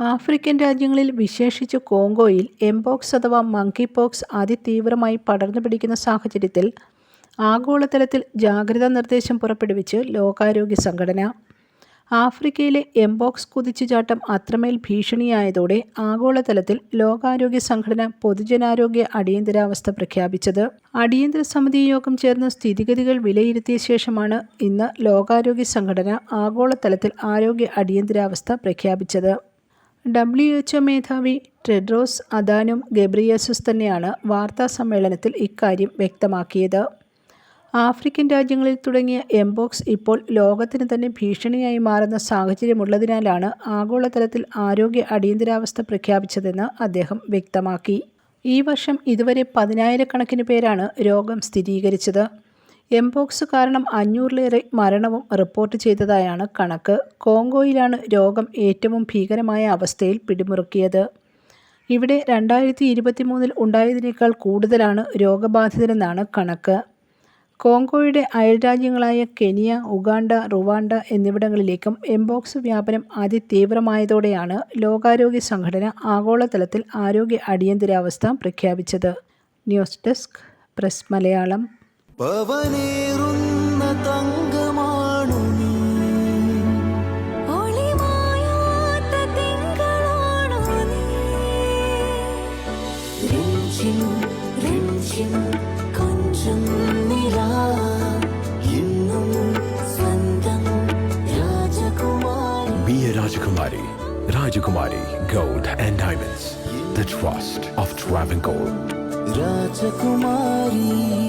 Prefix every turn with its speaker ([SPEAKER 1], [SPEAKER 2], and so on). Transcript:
[SPEAKER 1] African രാജ്യങ്ങളിൽ വിശേഷിച്ച് കോങ്കോയിൽ എംപോക്സ് അഥവാ മങ്കി പോക്സ് അതിതീവ്രമായി പടർന്നു പിടിക്കുന്ന സാഹചര്യത്തിൽ ആഗോളതലത്തിൽ ജാഗ്രതാ നിർദ്ദേശം പുറപ്പെടുവിച്ച് ലോകാരോഗ്യ സംഘടന. ആഫ്രിക്കയിലെ എംപോക്സ് കുതിച്ചുചാട്ടം അത്രമേൽ ഭീഷണിയായതോടെ ആഗോളതലത്തിൽ ലോകാരോഗ്യ സംഘടന പൊതുജനാരോഗ്യ അടിയന്തരാവസ്ഥ പ്രഖ്യാപിച്ചത്. അടിയന്തര സമിതി യോഗം ചേർന്ന് സ്ഥിതിഗതികൾ വിലയിരുത്തിയ ശേഷമാണ് ഇന്ന് ലോകാരോഗ്യ സംഘടന ആഗോളതലത്തിൽ ആരോഗ്യ അടിയന്തരാവസ്ഥ പ്രഖ്യാപിച്ചത്. ഡബ്ല്യു എച്ച് മേധാവി ടെഡ്രോസ് അദാനും ഗബ്രിയേസസ് തന്നെയാണ് വാർത്താ സമ്മേളനത്തിൽ ഇക്കാര്യം വ്യക്തമാക്കിയത്. ആഫ്രിക്കൻ രാജ്യങ്ങളിൽ തുടങ്ങിയ എംബോക്സ് ഇപ്പോൾ ലോകത്തിന് തന്നെ ഭീഷണിയായി മാറുന്ന സാഹചര്യമുള്ളതിനാലാണ് ആഗോളതലത്തിൽ ആരോഗ്യ അടിയന്തരാവസ്ഥ പ്രഖ്യാപിച്ചതെന്ന് അദ്ദേഹം വ്യക്തമാക്കി. ഈ വർഷം ഇതുവരെ പതിനായിരക്കണക്കിന് പേരാണ് രോഗം സ്ഥിരീകരിച്ചത്. എംപോക്സ് കാരണം അഞ്ഞൂറിലേറെ മരണവും റിപ്പോർട്ട് ചെയ്തതായാണ് കണക്ക്. കോങ്കോയിലാണ് രോഗം ഏറ്റവും ഭീകരമായ അവസ്ഥയിൽ പിടിമുറുക്കിയത്. ഇവിടെ രണ്ടായിരത്തി ഇരുപത്തി മൂന്നിൽ ഉണ്ടായതിനേക്കാൾ കൂടുതലാണ് രോഗബാധിതരെന്നാണ് കണക്ക്. കോങ്കോയുടെ അയൽരാജ്യങ്ങളായ കെനിയ ഉഗാണ്ട റുവാണ്ട എന്നിവിടങ്ങളിലേക്കും എംബോക്സ് വ്യാപനം അതിതീവ്രമായതോടെയാണ് ലോകാരോഗ്യ സംഘടന ആഗോളതലത്തിൽ ആരോഗ്യ അടിയന്തരാവസ്ഥ പ്രഖ്യാപിച്ചത്. News desk press Malayalam.
[SPEAKER 2] പവനേറുന്ന തങ്കമാണു നീ.
[SPEAKER 3] രഞ്ജിം, രഞ്ജിം, കൊഞ്ചും Nila.
[SPEAKER 4] Rajakumari. Rajakumari Gold and Diamonds. The trust of Travancore.
[SPEAKER 2] രാജകുമാരി